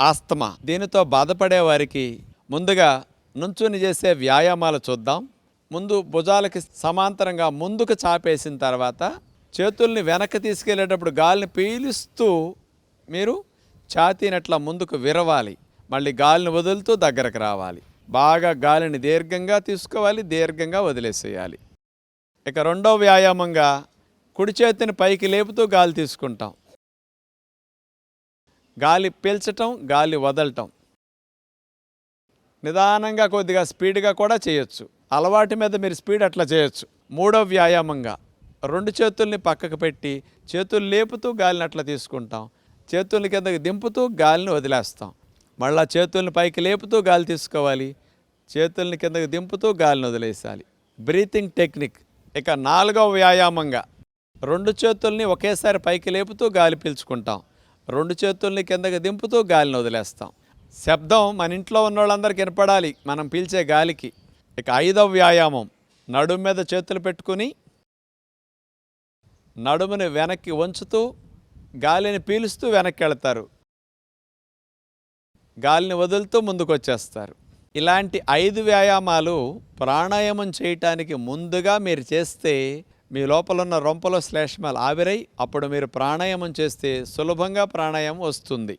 Asthma. దీనితో బాధపడే వారికి ముందుగా నుంచుని చేసే వ్యాయామాలు చూద్దాం. ముందు భుజాలకి సమాంతరంగా ముందుకు చాపేసిన తర్వాత చేతుల్ని వెనక్కి తీసుకెళ్ళేటప్పుడు గాలిని పీలుస్తూ మీరు ఛాతీనట్ల ముందుకు విరవాలి. మళ్ళీ గాలిని వదులుతూ దగ్గరకు రావాలి. బాగా గాలిని దీర్ఘంగా తీసుకోవాలి దీర్ఘంగా వదిలేసేయాలి. ఇక రెండో వ్యాయామంగా కుడి చేతిని పైకి లేపుతూ గాలి తీసుకుంటాం. గాలి పీల్చటం గాలి వదలటం. నిదానంగా కొద్దిగా స్పీడ్గా కూడా చేయొచ్చు. అలవాటు మీద మీరు స్పీడ్ అట్లా చేయొచ్చు. మూడో వ్యాయామంగా రెండు చేతుల్ని పక్కకు పెట్టి చేతులు లేపుతూ గాలిని అట్లా తీసుకుంటాం. చేతుల్ని కిందకి దింపుతూ గాలిని వదిలేస్తాం. మళ్ళా చేతుల్ని పైకి లేపుతూ గాలి తీసుకోవాలి. చేతుల్ని కిందకి దింపుతూ గాలిని వదిలేసాలి. Breathing technique. ఇక నాలుగవ వ్యాయామంగా రెండు చేతుల్ని ఒకేసారి పైకి లేపుతూ గాలి పీల్చుకుంటాం. రెండు చేతుల్ని కిందకి దింపుతూ గాలిని వదిలేస్తాం. శబ్దం మన ఇంట్లో ఉన్న వాళ్ళందరికీ వినపడాలి మనం పీల్చే గాలికి. ఇక ఐదవ వ్యాయామం నడుము మీద చేతులు పెట్టుకుని నడుముని వెనక్కి వంచుతూ గాలిని పీలుస్తూ వెనక్కి వెళతారు గాలిని వదులుతూ ముందుకు వచ్చేస్తారు ఇలాంటి ఐదు వ్యాయామాలు ప్రాణాయామం చేయటానికి ముందుగా మీరు చేస్తే మీ లోపల ఉన్న రొంపలో శ్లేష్మాలు ఆవిరై అప్పుడు మీరు ప్రాణాయామం చేస్తే సులభంగా ప్రాణాయామం వస్తుంది.